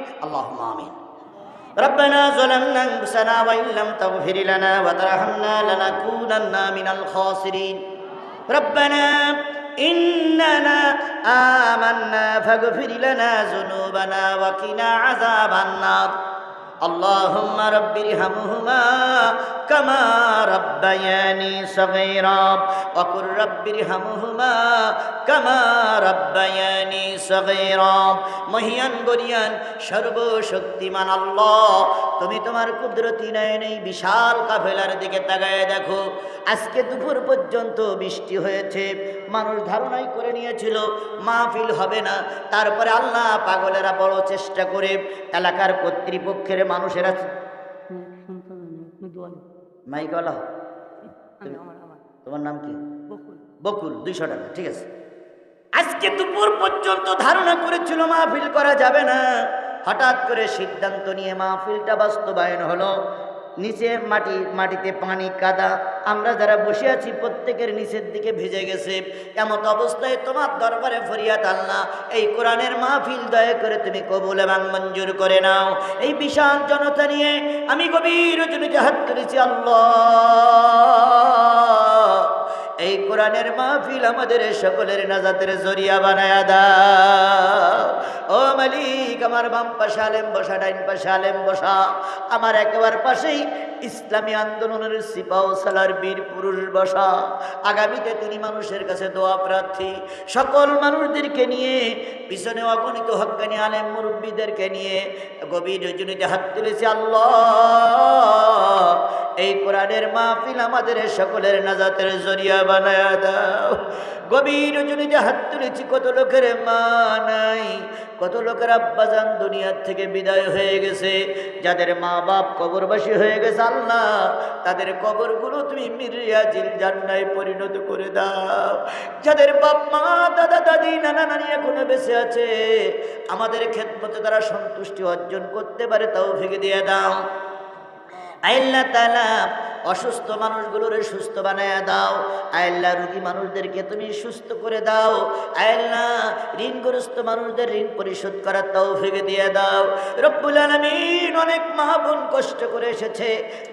اللهم آمين. ربنا ظلمنا أنفسنا وإن لم تغفر لنا وترحمنا لنكونن من الخاسرين. ربنا إننا آمنا فاغفر لنا ذنوبنا وقنا عذاب النار. اللهم رب ارحمهما كما ربياني صغيرا وقل رب ارحمهما كما ربياني صغيرا মহিয়ান গরিয়ান সর্বশক্তিমান আল্লাহ তুমি তোমার কুদরতি নয়ন এই বিশাল কাফেলার দিকে তাকায় দেখো আজকে দুপুর পর্যন্ত বৃষ্টি হয়েছে মানুষ ধারণাই করে নিয়েছিল মাহফিল হবে না। তারপরে আল্লাহ পাগলেরা বড় চেষ্টা করে এলাকার কর্তৃপক্ষের মানুষেরা আমার। তোমার নাম কি? বকুল। বকুল দুইশো টাকা ঠিক আছে। আজকে দুপুর পর্যন্ত ধারণা করেছিল মাহফিল করা যাবে না। হঠাৎ করে সিদ্ধান্ত নিয়ে মাহফিলটা বাস্তবায়ন হলো। নিচে মাটি, মাটিতে পানি, কাদা। আমরা যারা বসে আছি, প্রত্যেকের নিচের দিকে ভিজে গেছে। এমত অবস্থায় তোমার দরবারে ফরিয়াদ আল্লাহ। এই কোরআনের মাহফিল দয়া করে তুমি কবুল এবং মঞ্জুর করে নাও। এই বিশাল জনতা নিয়ে আমি গভীর জনিতে হাত করেছি আল্লাহ। এই কোরআনের মাহফিল আমাদের সকলের নাজাতের জরিয়া বানায়া দাও। ও মালিক, আমার বাম পাশে আলেম বসা, ডাইন পাশে আলেম বসা। আমার একেবার পাশেই ইসলামী আন্দোলনের সিপাও সালার বীর পুরুষ বসা। আগামীতে তিনি মানুষের কাছে দোয়া প্রার্থী। সকল মানুষদেরকে নিয়ে পিছনে অগণিত হকানি আলেম মুরব্বীদেরকে নিয়ে গভীর রজনীতে হাত তুলেছে আল্লাহ। এই কোরআনের মাহফিল আমাদের সকলের নাজাতের জরিয়া বানায় দাও। গভীর রজনীতে হাত তুলেছি, কত লোকের মা নাই, কত লোকের আব্বাজান দুনিয়ার থেকে বিদায় হয়ে গেছে। যাদের মা বাপ কবরবাসী হয়ে গেছে, আল্লাহ, তাদের কবরগুলো তুমি মিরিয়া জিল জান্নায় পরিণত করে দাও। যাদের বাপ মা দাদা, দাদি, নানা, নানি এখনও বেঁচে আছে, আমাদের ক্ষেত্রতে তারা সন্তুষ্টি অর্জন করতে পারে তাও ভেঙে দিয়ে দাও। আল্লাহ তালা অসুস্থ মানুষগুলোরে সুস্থ বানায় দাও। আল্লাহ রুগী মানুষদেরকে তুমি সুস্থ করে দাও। আল্লাহ ঋণগ্রস্ত মানুষদের ঋণ পরিশোধ করার ভেঙে দিয়ে দাও। রব্বুল আলমিন অনেক মা বোন কষ্ট করে এসেছে।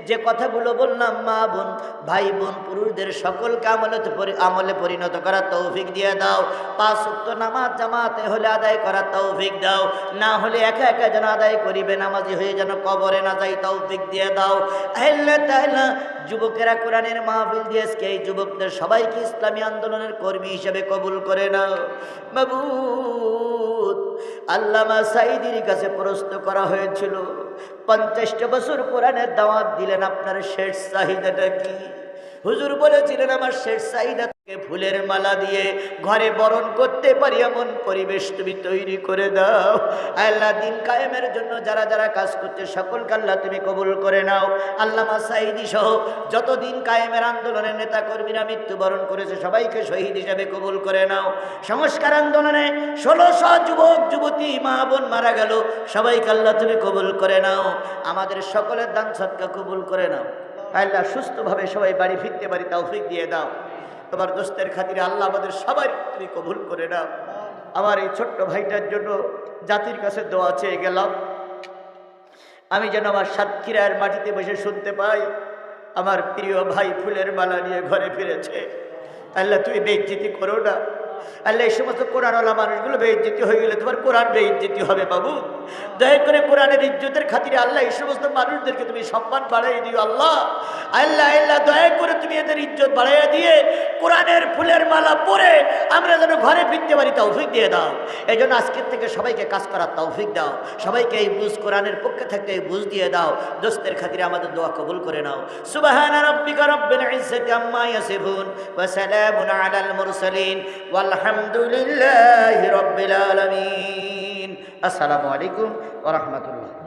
যে কথাগুলো বললাম, মা বোন, ভাই বোন, পুরুষদের সকলকে আমলে আমলে পরিণত করার তৌফিক দিয়ে দাও। পাঁচ উক্ত নামাজ জামাতে হলে আদায় করার তৌফিক দাও। না হলে একা একা যেন আদায় করিবে, নামাজি হয়ে যেন কবরে না যাই, তৌফিক দিয়ে দাও। আল্লাহ তাআলা যুবকেরা কোরআনের মাহফিল আজকে এই যুবকদের সবাইকে ইসলামী আন্দোলনের কর্মী হিসেবে কবুল করে না মাবুদ, আল্লামা সাইদির কাছে প্রশ্ন করা হয়েছিল, পঞ্চাশটা বছর কোরআনের দাওয়াত দিলেন, আপনার শেষ চাহিদাটা কি? হুজুর বলেছিলেন, আমার শেষ চাহিদা থেকে ফুলের মালা দিয়ে ঘরে বরণ করতে পারি, এমন পরিবেশ তুমি তৈরি করে দাও। আল্লাহ দিন কায়েমের জন্য যারা যারা কাজ করছে সকলকে আল্লাহ তুমি কবুল করে নাও। আল্লামা সাইদি সহ যত দিন কায়েমের আন্দোলনের নেতা কর্মীরা মৃত্যুবরণ করেছে, সবাইকে শহীদ হিসাবে কবুল করে নাও। সংস্কার আন্দোলনে ষোলোশো যুবক, যুবতী, মা, বোন মারা গেল, সবাইকে আল্লাহ তুমি কবুল করে নাও। আমাদের সকলের দান সৎকা কবুল করে নাও। আল্লাহ সুস্থভাবে সবাই বাড়ি ফিরতে পারি, তৌফিক দিয়ে দাও। তোমার দোস্তের খাতিরে আল্লাহ আমাদের সবাই তুমি কবুল করে নাও। আমার এই ছোট্ট ভাইটার জন্য জাতির কাছে দোয়া চেয়ে গেলাম। আমি যেন আমার সাতক্ষীরার মাটিতে বসে শুনতে পাই, আমার প্রিয় ভাই ফুলের মালা নিয়ে ঘরে ফিরেছে। আল্লাহ তুই বেইজ্জিতি করো না। আল্লাহ, এই সমস্ত কোরআনওয়ালা মানুষগুলো বেইজ্জিতি হয়ে গেলে তোমার কোরআন বেইজ্জিতি হবে বাবু। দয়া করে কোরআনের ইজ্জতের খাতিরে আল্লাহ, এই সমস্ত মানুষদেরকে তুমি সম্মান বাড়াই দিও আল্লাহ। আল্লাহ আল্লাহ, দয়া করে তুমি এদের ইজ্জত বাড়াইয়া দিয়ে কোরআনের ফুলের মালা পরে আমরা যেন ঘরে ফিরতে পারি তৌফিক দিয়ে দাও। এই জন্য আজকের থেকে সবাইকে কাজ করার তৌফিক দাও। সবাইকে এই বুঝ কোরআনের পক্ষে থাকতে এই বুঝ দিয়ে দাও। দোস্তের খাতিরে আমাদের দোয়া কবুল করে নাও। সুবাহান আসসালামু আলাইকুম ওয়া রাহমাতুল্লাহ।